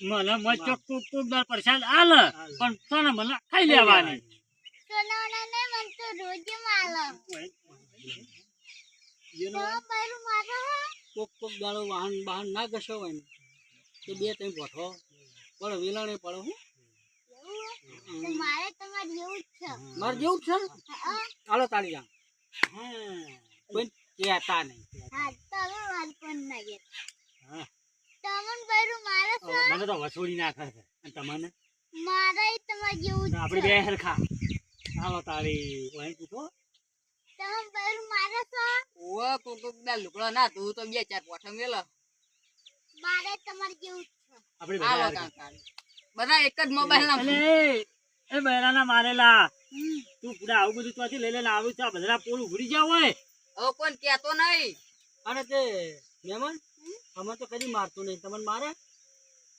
મને મને ચોખ્ખું દાળ પ્રસાદ આલ પણ તને મને ખાઈ લેવાની. ને મન તો રોજ માલો. તો બારું મારો હે? કોક કોક દાડો વાહન વાહન ના ઘસો હોય ને તો બે ત્રણ ભોઠો પડો વેલાણે પડો હું. મારે તમારે એવું જ છે. મારે જેવું જ છે? હાલો તાળી જા કોઈ કહેતા નહીં. હા તમે મારે પણ નહીં હા. તમને બારું મારો છો? મને તો વસૂલી નાખે છે. અને તમને? મારે તમારે જેવું જ આપણે બે હરખા. હાલો તારી વહી પૂછો. તમે બારું મારો છો? ઓવે કોક કોક દા લુગડો ના તું તો બે ચાર પોઠો મેલો મારે તમારે જેવું છે. આપણે બધા કાકા બધા એક જ મોબાઈલ ના એ બૈરાના મારેલા. તું પૂરા આવું બધું ત્યાંથી લઈ લઈને આવું છે આ બધા પોલ ઉઘડી જાવ હોય. હવે કોણ કેતો નહીં. અને તે મહેમાન અમે તો કદી મારતું નહીં. તમને મારે?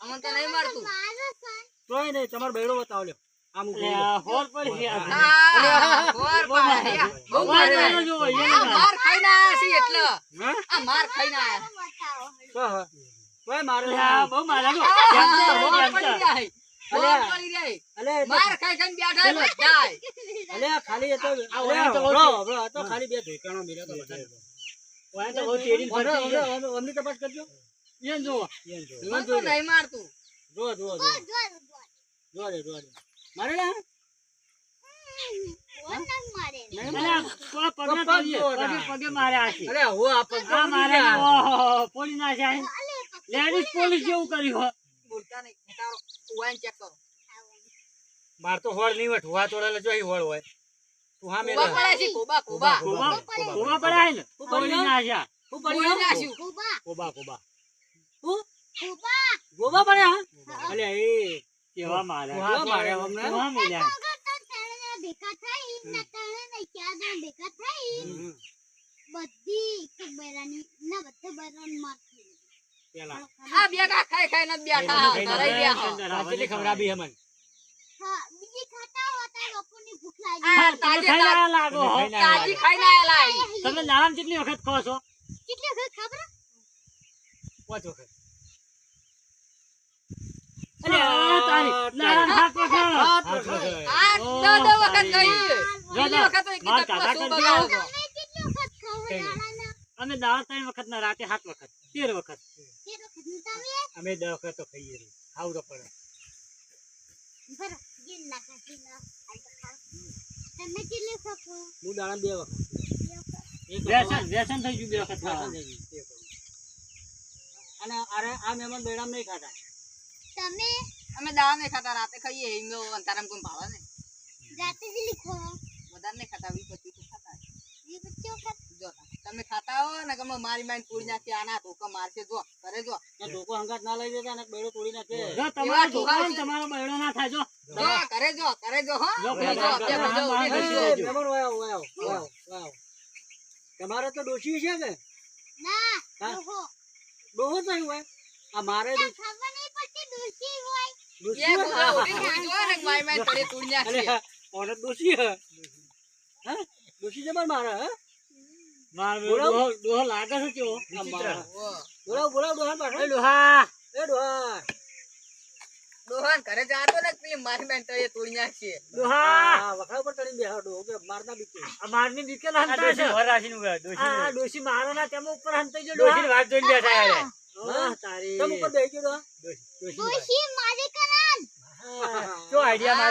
અમને તો નહીં મારતું. મારો તોય નહીં તમારો બેડો બતાવો લ્યો. આમ હોર પર આ. આ, બહુ મારે. માર ખાઈને આયા છે એટલે. આ માર ખાઈને આયા. બતાવો. તો મારે બહુ મારે જો. કેમ છે, બોર જેમ જાય. ખાઈ ખાલી બે ધોકાણો બધાને. ઓય તો બહુ તેડી ફરતી. તો નહીં મારતું. મારે ના તો પગને પગ પગે, જોવો પગે ના. પગે માર્યા છે. અરે હું આ પગ આ મારે ઓહો, પોલી નાખ્યા છે. લેડીઝ પોલીસ જેવું કર્યું હો. બોલતા નહીં. ખેતારો ઉવાઈને ચેક કરો માર તો હોળ નહીં હોય ઠુવા તોડેલા જો હોળ હોય. કોબા પડ્યા છે કોબા કોબા કોબા. કોબા પડ્યા છે ને શું પોલી પડ્યું? હું બોલી પડ્યો નાખ્યું. કુબા. કોબા કોબા. હું? કુબા. ગોબા પડ્યા? અલે એ કેવા માર્યા કેવા માર્યા અમને? કેવા ત્રણે ભેગા થઈ ને ત્રણે ને ચાર જણ ભેગા થઈ. બધી ખબરાની ના બધા બરાબર માર પેલા. આ બેગા ખાઈ ખાઈને જ બેઠા હા, ગયા હા. સાચી ખબરાબી હમન હા બીજી ખાતા હોતા લોકોની ભૂખ લાગી આ તમે તાજે ખાઈ તાજ- રહ્યા લાગો હો. તાજી ખાઈને આયેલા અહીં. તમે દાડામાં કેટલી વખત કહો છો? કેટલી વખત ખબર? પાંચ વખત. અમે દાડા ત્રણ વખત ના રાતે સાત વખત. તેર વખત. અમે દસ વખત તો ખાઈએ. ખાવું તો પડે બરો ગિન ના ખાતી ના આ તો ખાવ તમે કેટલી વખત ખો હું દાણા બે વખત. વ્યસન વ્યસન થઈ ગયું બે વખત વાસણ થઈ ગયું, અને અરે આ મહેમાન બેડામ નહીં ખાતા તમે? અમે દાણા નહીં ખાતા રાતે ખાઈએ અંતારામ કોઈ ભાવે ને રાતે કેટલી ખો વધારે નહીં ખાતા વીસ પચીસ ખાતા વી તમે ખાતા હો ને કે મારી મારી પૂરી નાખી આના ધોકો મારશે જો કરે જો ને ધોકો હંગાત ના લઈ જતા ને બેડો તોડી નાખે જો તમારો છોકરો તમારો બેડો ના થાય જો જો કરે જો કરે જો હો જો, જો, પેલા બે હા, બાજુ હા, ઊભી હા, રહેજો. હા. એ, મહેમાન વાયો, વાયો, વાયો, વાયો. તમારે તો ડોશી છે કે ના હા? ઓહો ડોહો થયું હોય આ મારે ખબર નહીં પડતી દોશી હોય ડોશી એ હોય? જો ને મારી માઈ તળે તોડી અરે ઓને ડોશી હે હે ડોશી જબર મારે હે. ડોહો લાગે છે કેવો? મારા. બોલાવ બોલાવ ડોહા એ ડોહા. એ ડોહા. ડોહાન ઘરે જાતો ને પેલી મારી મારી તળે તોડી નાખશે. ડોહા. વખા ઉપર ચડીને બેહો ડોહો કે મારના બીકે. આ મારની દીકરી હંતા છે આ ડોશી મારો ના તેમ ઉપર હંતાઈ ગયો વાત યાર હા તારી. તમ ઉપર બેહી ગયો ડોહા. દોશી મારી કરાન જો આઈડિયા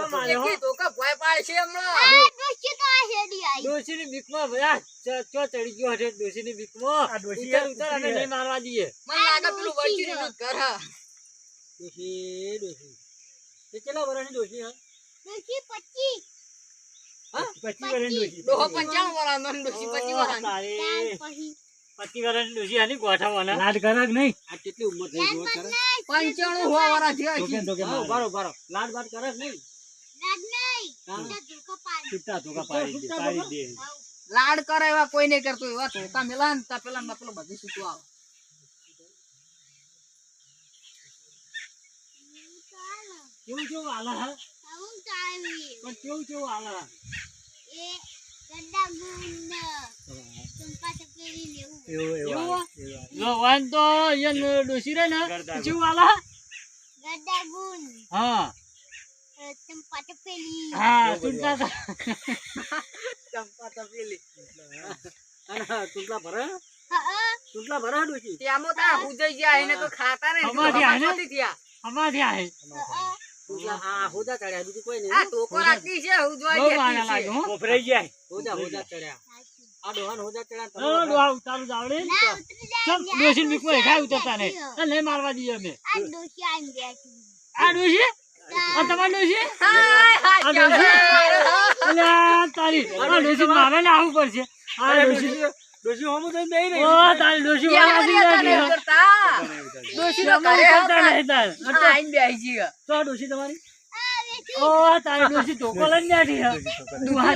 હો. એકલી ધોકા ભોય પાડશે હમણાં આ દોશી તો આ હેડી આવી ડોશીની બીકમાં ભયા ચો ચડી ગયો હશે ડોશીની બીકમાં. ઉતર ઉતર અમે નહીં મારવા દઈએ. મને લાગે પેલું વળચી દીધું ઘર હા. ડોશી ડોશી. એ કેટલા વર્ષની ડોશી હા? દોશી પચી પચી વર્ષની ડોશી. ડોહો પંચાણું વાળાનો ડોશી પચી વાળાનો. ત્યાર તારી. પછી. પચી વર્ષની ડોશી આની ગોઠવવાના. લાડ કરે નહીં. આ કેટલી ઉંમર થઈ ગઈ પંચાણું હોવા વાળા થયા છે. લાડ કરે નહીં. છૂટા ધોકા પાડી. દે પાડી દે. લાડ કરે એવા કોઈ નહીં કરતો એવા ધોકા મેલા ને તા પેલા પેલું બધું છૂટું આવે. કેવું કેવું હાલે હા પણ કેવું કેવું હાલે એ ગड्ढा ગુંડ ચંપા ચકેરી લેવું એવું. એવું જો વાન તો યન રે ને. કેવું હાલે હા? ચંપા ચપેલી હા કર. ચંપા તપેલી અને ચૂંટલા ભરે હા ચૂંટલા ભરે ડોશી ત્યાંમાં તા હુજાઈ ગયા એને તો ખાતા ને હમાથી આને? હમાથી થયા અમારથી આહે. હા ચૂંટલા હોદા ચડ્યા બીજું કોઈ નહીં આ ટોકો રાખતી છે હુજવાઈ ગયા વાના લાગે હો. કોપરાઈ જાય. હોદા હોદા ચડ્યા આ ડોહાન હોદા ચડ્યા તમે ચાલો, ડોહા ઉતારું જાવડે ચમ, ડોશીને બીકમાં હેઠા ઉતરતા ને લે મારવા દઈએ અમે. આ ડોશી આઈ બેઠી આ ડોશી? આ તમારી? છે? અલ્યા, તારી. આ મારે ને પડશે. આ રહી ઓ, તારી ડોસી વાળા નથી નહીં કરતા? હતા. નહીં તાર. બેસી તો આ તમારી ઓ, તારી ડોશી ધોકો લઈને બેઠી, હો.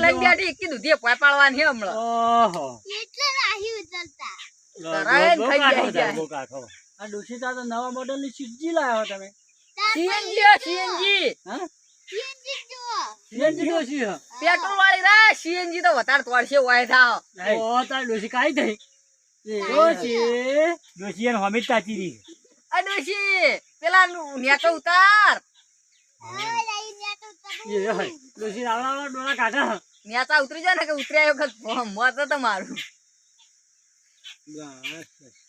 લઈને બેઠી, એકી દૂધીએ પોય પાડવાની હમણાં. ઓહો. એટલે રાહી ઉતરતા કરાય ને જાય. આ તો નવા મોડેલની સીજી લાવ્યા તમે CNG હે, CNG. હા સીએનજી જો સીએનજી ડોશી, હો. પેટ્રોલ વાળી રા CNG તો વધારે તોડશે વાય થા ઓ, તારી ડોશી કાઈ થઈ? ડોશી. ડોશી એન હોમી જ તાચી રહી. આ ડોશી, પેલા નું ઉતાર તો આવડા ડોળા કાઢા. નેચા ઉતરી જાય ને કે ઉતર્યા વખત મત તો મારું બસ.